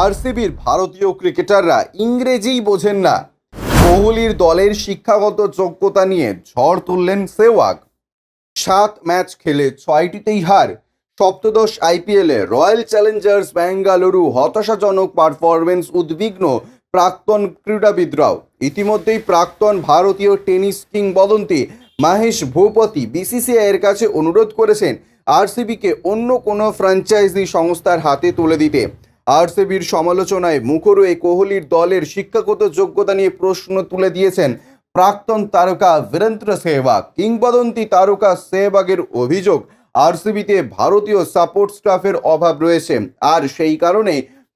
আরসিবির ভারতীয় ক্রিকেটাররা ইংরেজিই বোঝেন না। কোহলির দলের শিক্ষাগত যোগ্যতা নিয়ে ঝড় তুললেন সেওয়াগ। সাত ম্যাচ খেলে ছয়টিতেই হার। সপ্তদশ আইপিএলে রয়্যাল চ্যালেঞ্জার্স বেঙ্গালুরু হতাশাজনক পারফরমেন্স উদ্বিগ্ন প্রাক্তন ক্রীড়াবিদরাও। ইতিমধ্যেই প্রাক্তন ভারতীয় টেনিস কিংবদন্তি মাহেশ ভূপতি বিসিসিআই এর কাছে অনুরোধ করেছেন আরসিবিকে অন্য কোনো ফ্র্যাঞ্চাইজি সংস্থার হাতে তুলে দিতে। আরসিবির সমালোচনায় মুখর হয়ে কোহলির দলের শিক্ষাগত যোগ্যতা নিয়ে প্রশ্ন তুলে দিয়েছেন প্রাক্তন তারকা বীরেন্দ্র সেহবাগ। কিংবদন্তি তারকা সেহবাগের অভিযোগ, আরসিবিতে ভারতীয় সাপোর্ট স্টাফের অভাব রয়েছে আর সেই কারণে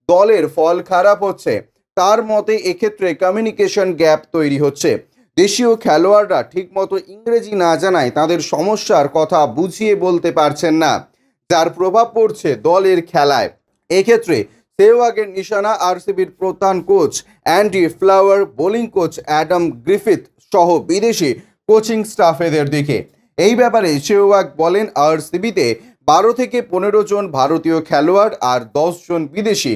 দলের ফল খারাপ হচ্ছে। তার মতে এক্ষেত্রে কমিউনিকেশন গ্যাপ তৈরি হচ্ছে। দেশীয় খেলোয়াড়রা ঠিকমতো ইংরেজি না জানায় তাদের সমস্যার কথা বুঝিয়ে বলতে পারছেন না, যার প্রভাব পড়ছে দলের খেলায়। এক্ষেত্রে সেওয়াগের নিশানা আরসিবির প্রধান coach, Andy Flower, bowling coach Adam Griffith সহ বিদেশি কোচিং স্টাফেদের দিকে। এই ব্যাপারে সেওয়াগ বলেন, আরসিবিতে বারো থেকে পনেরো জন ভারতীয় খেলোয়াড় আর দশ জন বিদেশি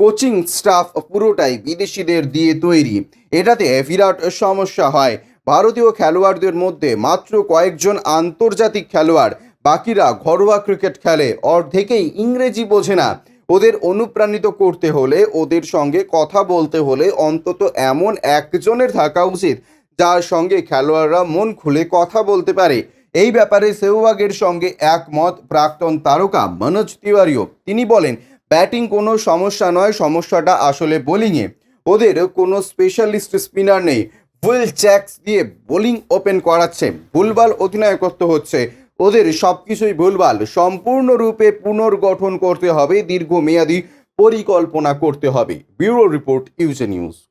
কোচিং স্টাফ পুরোটাই বিদেশিদের দিয়ে তৈরি। এটাতে বিরাট সমস্যা হয়। ভারতীয় খেলোয়াড়দের মধ্যে মাত্র কয়েকজন আন্তর্জাতিক খেলোয়াড়, বাকিরা ঘরোয়া ক্রিকেট খেলে, অর্ধেকেই ইংরেজি বোঝে না। ওদের অনুপ্রাণিত করতে হলে, ওদের সঙ্গে কথা বলতে হলে অন্তত এমন একজনের থাকা উচিত, যার সঙ্গে খেলোয়াড়রা মন খুলে কথা বলতে পারে। এই ব্যাপারে সেহওয়াগের সঙ্গে একমত প্রাক্তন তারকা মনোজ তিওয়ারিও। তিনি বলেন, ব্যাটিং কোনো সমস্যা নয়, সমস্যাটা আসলে বোলিংয়ে। ওদের কোনো স্পেশালিস্ট স্পিনার নেই। ফুল চ্যাক্স দিয়ে বোলিং ওপেন করাচ্ছে। ভুলবাল অধিনায়কত্ব হচ্ছে ওদের সব কিছুই ভুলভাল। সম্পূর্ণরূপে পুনর্গঠন করতে হবে, দীর্ঘমেয়াদী পরিকল্পনা করতে হবে। Bureau report, UJ news.